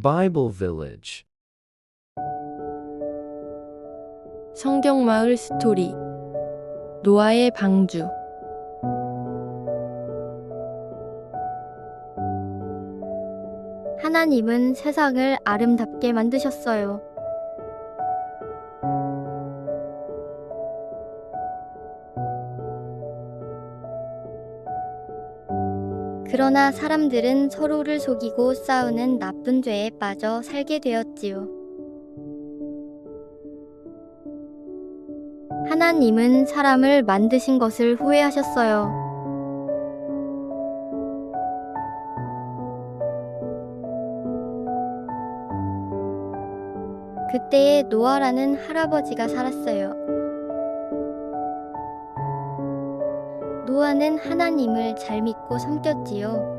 Bible Village. 성경마을 스토리 노아의 방주 하나님은 세상을 아름답게 만드셨어요. 그러나 사람들은 서로를 속이고 싸우는 나쁜 죄에 빠져 살게 되었지요. 하나님은 사람을 만드신 것을 후회하셨어요. 그때에 노아라는 할아버지가 살았어요. 노아는 하나님을 잘 믿고 섬겼지요.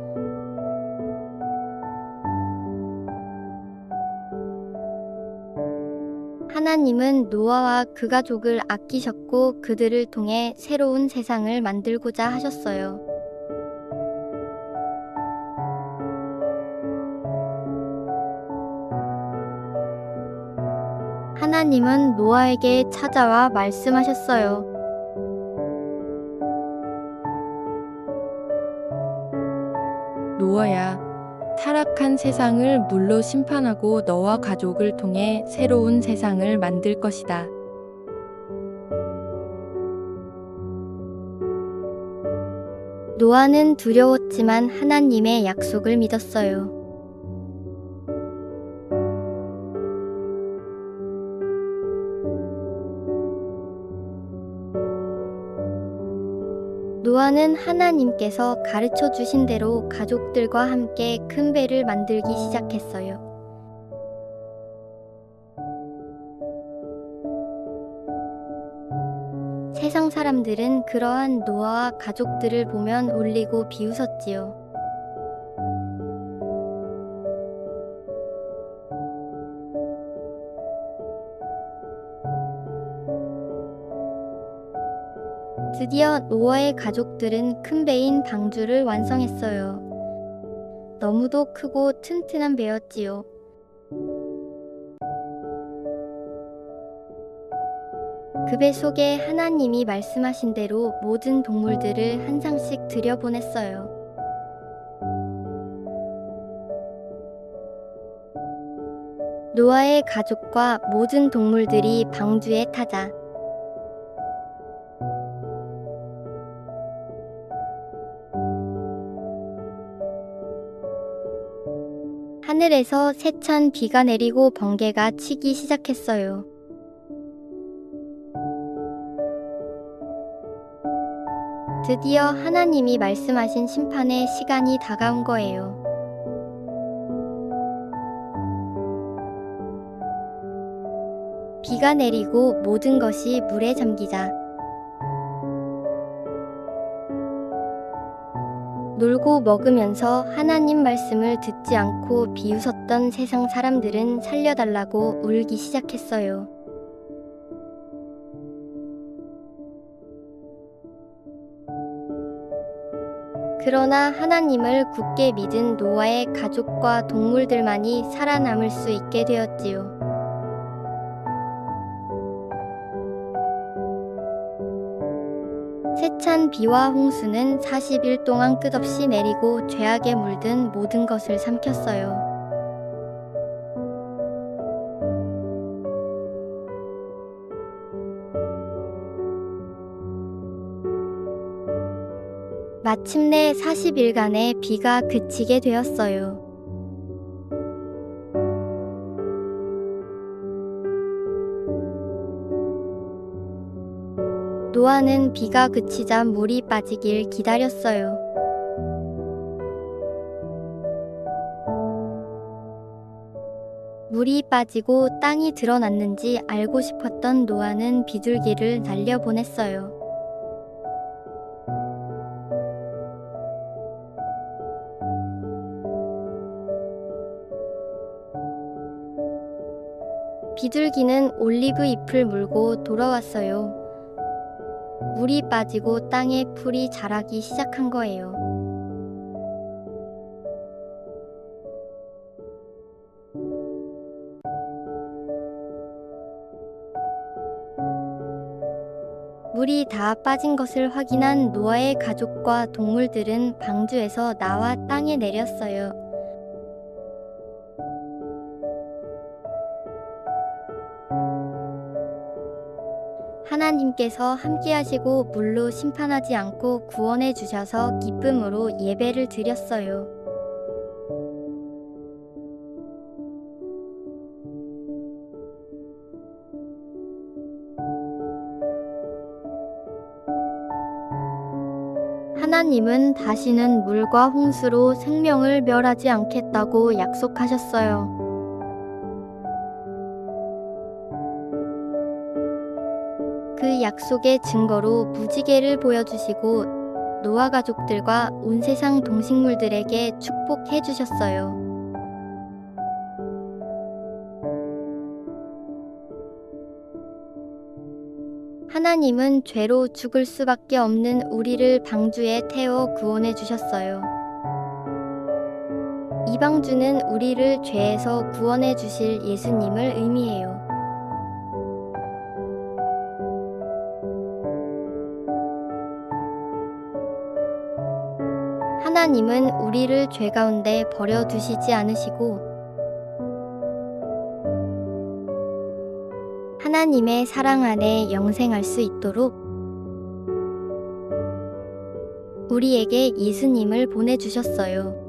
하나님은 노아와 그 가족을 아끼셨고 그들을 통해 새로운 세상을 만들고자 하셨어요. 하나님은 노아에게 찾아와 말씀하셨어요. 노아야 타락한 세상을 물로 심판하고 너와 가족을 통해 새로운 세상을 만들 것이다. 노아는 두려웠지만 하나님의 약속을 믿었어요. 노아는 하나님께서 가르쳐 주신 대로 가족들과 함께 큰 배를 만들기 시작했어요. 세상 사람들은 그러한 노아와 가족들을 보면 울리고 비웃었지요. 드디어 노아의 가족들은 큰 배인 방주를 완성했어요. 너무도 크고 튼튼한 배였지요. 그 배 속에 하나님이 말씀하신 대로 모든 동물들을 한 상씩 들여보냈어요. 노아의 가족과 모든 동물들이 방주에 타자 하늘에서 세찬 비가 내리고 번개가 치기 시작했어요. 드디어 하나님이 말씀하신 심판의 시간이 다가온 거예요. 비가 내리고 모든 것이 물에 잠기자 놀고 먹으면서 하나님 말씀을 듣지 않고 비웃었던 세상 사람들은 살려달라고 울기 시작했어요. 그러나 하나님을 굳게 믿은 노아의 가족과 동물들만이 살아남을 수 있게 되었지요. 찬 비와 홍수는 40일 동안 끝없이 내리고 죄악에 물든 모든 것을 삼켰어요. 마침내 40일간의 비가 그치게 되었어요. 노아는 비가 그치자 물이 빠지길 기다렸어요. 물이 빠지고 땅이 드러났는지 알고 싶었던 노아는 비둘기를 날려보냈어요. 비둘기는 올리브 잎을 물고 돌아왔어요. 물이 빠지고 땅에 풀이 자라기 시작한 거예요. 물이 다 빠진 것을 확인한 노아의 가족과 동물들은 방주에서 나와 땅에 내렸어요. 하나님께서 함께 하시고 물로 심판하지 않고 구원해 주셔서 기쁨으로 예배를 드렸어요. 하나님은 다시는 물과 홍수로 생명을 멸하지 않겠다고 약속하셨어요. 약속의 증거로 무지개를 보여주시고 노아 가족들과 온 세상 동식물들에게 축복해 주셨어요. 하나님은 죄로 죽을 수밖에 없는 우리를 방주에 태워 구원해 주셨어요. 이 방주는 우리를 죄에서 구원해 주실 예수님을 의미해요. 하나님은 우리를 죄 가운데 버려 두시지 않으시고 하나님의 사랑 안에 영생할 수 있도록 우리에게 예수님을 보내주셨어요.